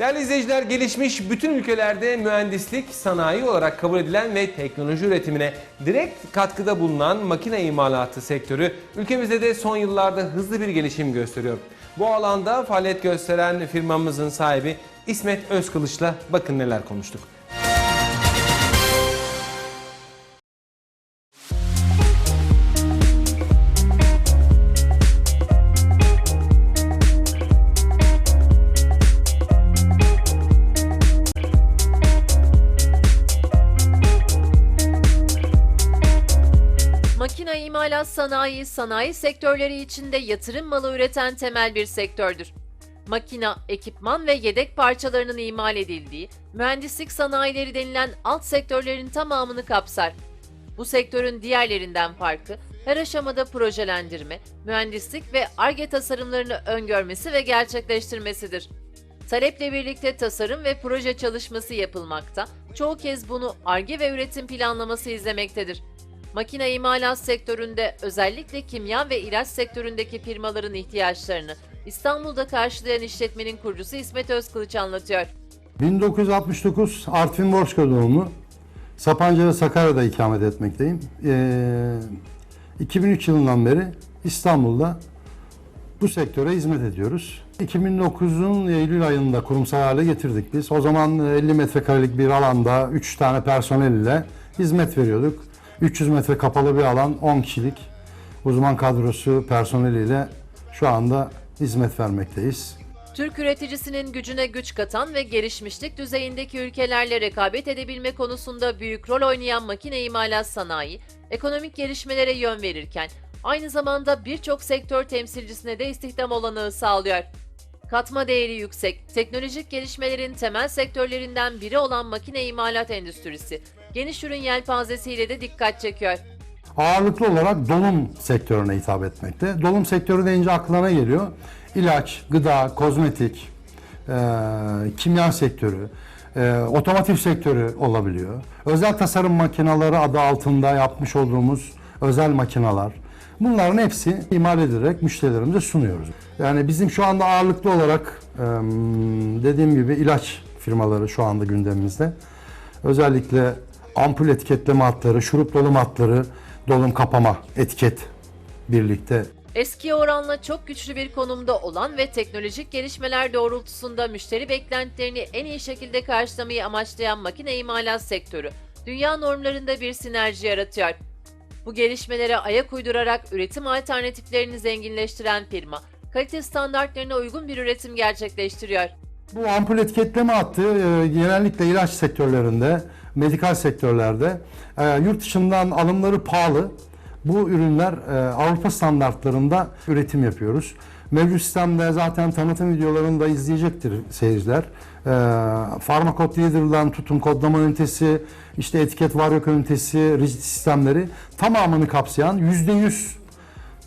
Değerli izleyiciler, gelişmiş bütün ülkelerde mühendislik sanayi olarak kabul edilen ve teknoloji üretimine direkt katkıda bulunan makine imalatı sektörü ülkemizde de son yıllarda hızlı bir gelişim gösteriyor. Bu alanda faaliyet gösteren firmamızın sahibi İsmet Özkılıç'la bakın neler konuştuk. Makine imalat sanayi, sanayi sektörleri içinde yatırım malı üreten temel bir sektördür. Makina, ekipman ve yedek parçalarının imal edildiği, mühendislik sanayileri denilen alt sektörlerin tamamını kapsar. Bu sektörün diğerlerinden farkı, her aşamada projelendirme, mühendislik ve ARGE tasarımlarını öngörmesi ve gerçekleştirmesidir. Taleple birlikte tasarım ve proje çalışması yapılmakta, çoğu kez bunu ARGE ve üretim planlaması izlemektedir. Makine imalat sektöründe özellikle kimya ve ilaç sektöründeki firmaların ihtiyaçlarını İstanbul'da karşılayan işletmenin kurucusu İsmet Özkılıç anlatıyor. 1969 Artvin Borçka doğumlu. Sapanca ve Sakarya'da ikamet etmekteyim. Ee, 2003 yılından beri İstanbul'da bu sektöre hizmet ediyoruz. 2009'un Eylül ayında kurumsal hale getirdik biz. O zaman 50 metrekarelik bir alanda 3 tane personel ile hizmet veriyorduk. 300 metre kapalı bir alan 10 kişilik uzman kadrosu personeliyle şu anda hizmet vermekteyiz. Türk üreticisinin gücüne güç katan ve gelişmişlik düzeyindeki ülkelerle rekabet edebilme konusunda büyük rol oynayan makine imalat sanayi, ekonomik gelişmelere yön verirken aynı zamanda birçok sektör temsilcisine de istihdam olanağı sağlıyor. Katma değeri yüksek, teknolojik gelişmelerin temel sektörlerinden biri olan makine imalat endüstrisi, geniş ürün yelpazesiyle de dikkat çekiyor. Ağırlıklı olarak dolum sektörüne hitap etmekte. Dolum sektörü deyince aklına geliyor. İlaç, gıda, kozmetik, e, kimya sektörü, e, otomotiv sektörü olabiliyor. Özel tasarım makineleri adı altında yapmış olduğumuz özel makineler. Bunların hepsi imal ederek müşterilerimize sunuyoruz. Yani bizim şu anda ağırlıklı olarak e, dediğim gibi ilaç firmaları şu anda gündemimizde. Özellikle ampul etiketleme hatları, şurup dolum hatları, dolum kapama etiket birlikte Eskiye oranla çok güçlü bir konumda olan ve teknolojik gelişmeler doğrultusunda müşteri beklentilerini en iyi şekilde karşılamayı amaçlayan makine imalat sektörü, dünya normlarında bir sinerji yaratıyor. Bu gelişmelere ayak uydurarak üretim alternatiflerini zenginleştiren firma, kalite standartlarına uygun bir üretim gerçekleştiriyor. Bu ampul etiketleme hattı e, genellikle ilaç sektörlerinde, medikal sektörlerde e, yurt dışından alımları pahalı. Bu ürünler e, Avrupa standartlarında üretim yapıyoruz. Mevcut sistemde zaten tanıtım videolarını da izleyecektir seyirciler. E, Pharmacode Reader'dan tutun kodlama ünitesi, işte etiket varyok ünitesi, rigid sistemleri tamamını kapsayan %100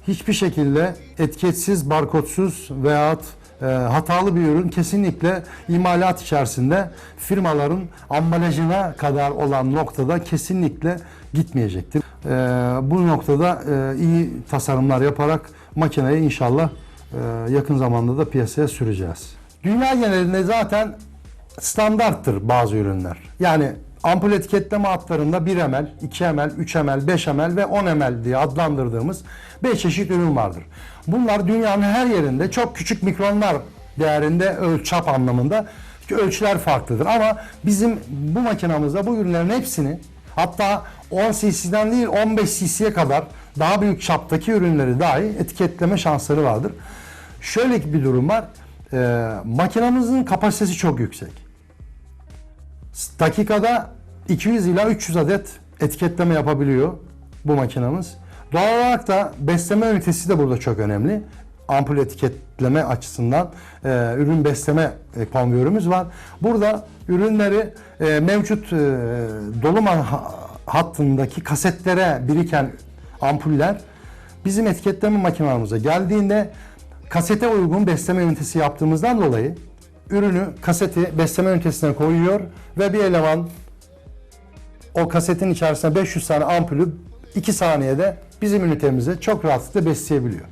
hiçbir şekilde etiketsiz, barkodsuz veyahut e, hatalı bir ürün kesinlikle imalat içerisinde firmaların ambalajına kadar olan noktada kesinlikle gitmeyecektir. E, bu noktada e, iyi tasarımlar yaparak makineyi inşallah e, yakın zamanda da piyasaya süreceğiz. Dünya genelinde zaten standarttır bazı ürünler. Yani ampul etiketleme hatlarında 1 ml, 2 ml, 3 ml, 5 ml ve 10 ml diye adlandırdığımız 5 çeşit ürün vardır. Bunlar dünyanın her yerinde çok küçük mikronlar değerinde ölçap anlamında ölçüler farklıdır. Ama bizim bu makinamızda bu ürünlerin hepsini hatta 10 cc'den değil 15 cc'ye kadar daha büyük çaptaki ürünleri dahi etiketleme şansları vardır. Şöyle bir durum var. Ee, makinamızın kapasitesi çok yüksek. Dakikada 200 ila 300 adet etiketleme yapabiliyor bu makinamız. Doğal olarak da besleme ünitesi de burada çok önemli. Ampul etiketleme açısından e, ürün besleme e, konveyörümüz var. Burada ürünleri e, mevcut e, dolum ha- hattındaki kasetlere biriken ampuller bizim etiketleme makinamıza geldiğinde kasete uygun besleme ünitesi yaptığımızdan dolayı ürünü kaseti besleme ünitesine koyuyor ve bir eleman o kasetin içerisine 500 tane ampulü 2 saniyede bizim ünitemize çok rahatlıkla besleyebiliyor.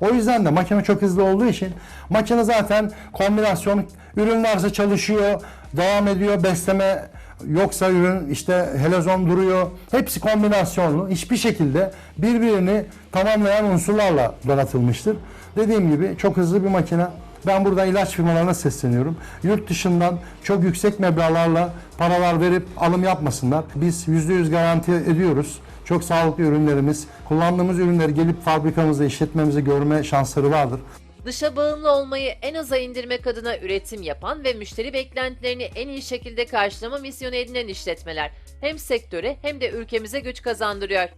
O yüzden de makine çok hızlı olduğu için makine zaten kombinasyon ürün varsa çalışıyor, devam ediyor, besleme yoksa ürün işte helezon duruyor. Hepsi kombinasyonlu. Hiçbir şekilde birbirini tamamlayan unsurlarla donatılmıştır. Dediğim gibi çok hızlı bir makine. Ben burada ilaç firmalarına sesleniyorum. Yurt dışından çok yüksek meblağlarla paralar verip alım yapmasınlar. Biz %100 garanti ediyoruz. Çok sağlıklı ürünlerimiz, kullandığımız ürünleri gelip fabrikamızda, işletmemizde görme şansları vardır. Dışa bağımlı olmayı en aza indirmek adına üretim yapan ve müşteri beklentilerini en iyi şekilde karşılama misyonu edinen işletmeler hem sektöre hem de ülkemize güç kazandırıyor.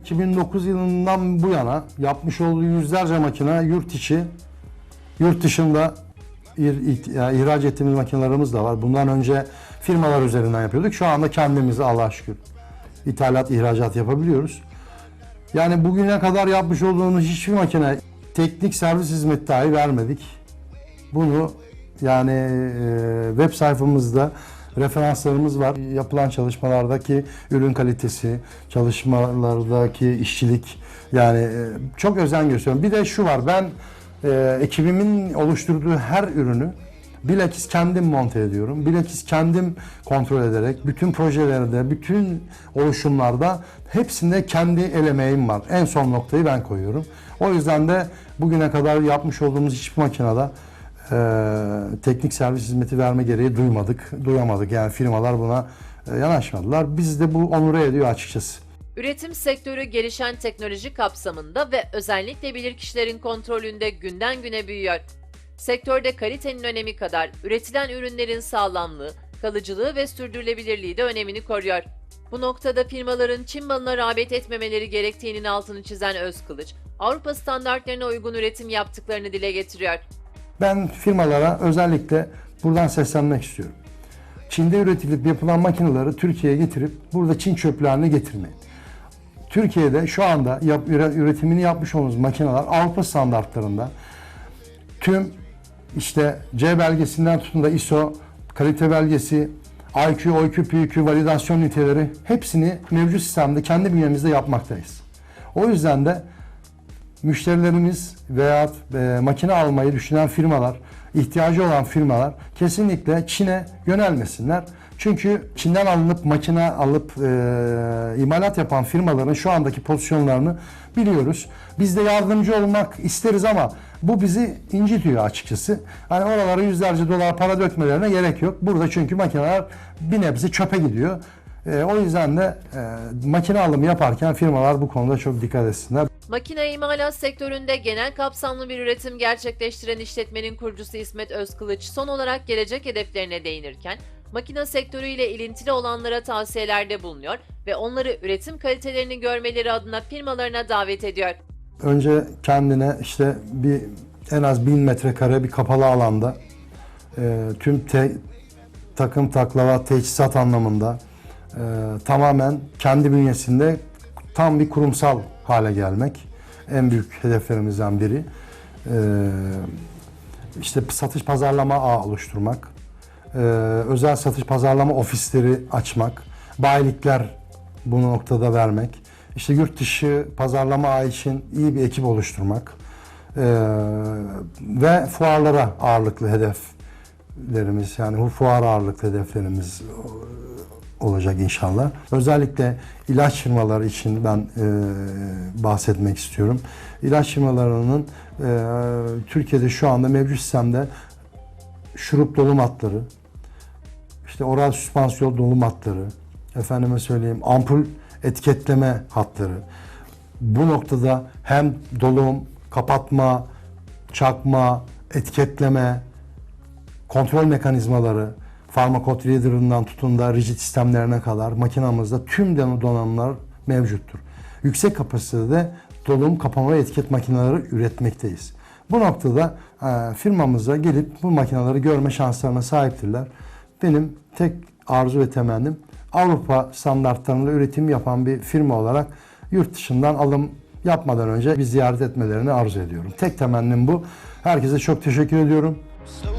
2009 yılından bu yana yapmış olduğu yüzlerce makine yurt içi, yurt dışında ihraç ettiğimiz makinelerimiz de var. Bundan önce firmalar üzerinden yapıyorduk. Şu anda kendimizi Allah'a şükür ithalat, ihracat yapabiliyoruz. Yani bugüne kadar yapmış olduğumuz hiçbir makine teknik servis hizmeti dahi vermedik. Bunu yani e, web sayfamızda referanslarımız var. Yapılan çalışmalardaki ürün kalitesi, çalışmalardaki işçilik yani e, çok özen gösteriyorum. Bir de şu var ben e, ekibimin oluşturduğu her ürünü bilakis kendim monte ediyorum. Bilakis kendim kontrol ederek bütün projelerde, bütün oluşumlarda hepsinde kendi el emeğim var. En son noktayı ben koyuyorum. O yüzden de bugüne kadar yapmış olduğumuz hiçbir makinede e, teknik servis hizmeti verme gereği duymadık, duyamadık. Yani firmalar buna e, yanaşmadılar. Biz de bu onur ediyor açıkçası. Üretim sektörü gelişen teknoloji kapsamında ve özellikle bilirkişilerin kontrolünde günden güne büyüyor. Sektörde kalitenin önemi kadar üretilen ürünlerin sağlamlığı, kalıcılığı ve sürdürülebilirliği de önemini koruyor. Bu noktada firmaların Çin malına rağbet etmemeleri gerektiğinin altını çizen Özkılıç, Avrupa standartlarına uygun üretim yaptıklarını dile getiriyor. Ben firmalara özellikle buradan seslenmek istiyorum. Çin'de üretilip yapılan makineleri Türkiye'ye getirip burada Çin çöplüğü getirmeyin. Türkiye'de şu anda yap, üre- üretimini yapmış olduğumuz makineler Avrupa standartlarında tüm işte C belgesinden tutun da ISO, kalite belgesi, IQ, OQ, PQ, validasyon niteleri hepsini mevcut sistemde kendi bünyemizde yapmaktayız. O yüzden de müşterilerimiz veya e, makine almayı düşünen firmalar, ihtiyacı olan firmalar kesinlikle Çin'e yönelmesinler. Çünkü Çin'den alınıp makine alıp e, imalat yapan firmaların şu andaki pozisyonlarını biliyoruz. Biz de yardımcı olmak isteriz ama bu bizi incitiyor açıkçası. Hani oralara yüzlerce dolar para dökmelerine gerek yok. Burada çünkü makineler bir nebze çöpe gidiyor. E, o yüzden de e, makine alımı yaparken firmalar bu konuda çok dikkat etsinler. Makine imalat sektöründe genel kapsamlı bir üretim gerçekleştiren işletmenin kurucusu İsmet Özkılıç son olarak gelecek hedeflerine değinirken, makine sektörüyle ilintili olanlara tavsiyelerde bulunuyor ve onları üretim kalitelerini görmeleri adına firmalarına davet ediyor. Önce kendine işte bir en az 1000 metrekare bir kapalı alanda e, tüm te- takım taklava teçhizat anlamında e, tamamen kendi bünyesinde tam bir kurumsal hale gelmek en büyük hedeflerimizden biri. E, işte satış pazarlama ağı oluşturmak, e, özel satış pazarlama ofisleri açmak, bayilikler bu noktada vermek, işte yurt dışı pazarlama için iyi bir ekip oluşturmak e, ve fuarlara ağırlıklı hedeflerimiz yani bu fuar ağırlıklı hedeflerimiz olacak inşallah. Özellikle ilaç firmaları için ben e, bahsetmek istiyorum. İlaç firmalarının e, Türkiye'de şu anda mevcut sistemde şurup dolum hatları, işte oral süspansiyon dolum hatları, efendime söyleyeyim ampul etiketleme hatları. Bu noktada hem dolum, kapatma, çakma, etiketleme, kontrol mekanizmaları, farmakot reader'ından tutun da rigid sistemlerine kadar makinamızda tüm donanımlar mevcuttur. Yüksek kapasitede dolum, kapama ve etiket makineleri üretmekteyiz. Bu noktada firmamıza gelip bu makineleri görme şanslarına sahiptirler. Benim tek arzu ve temennim Avrupa standartlarında üretim yapan bir firma olarak yurt dışından alım yapmadan önce bir ziyaret etmelerini arzu ediyorum. Tek temennim bu. Herkese çok teşekkür ediyorum. So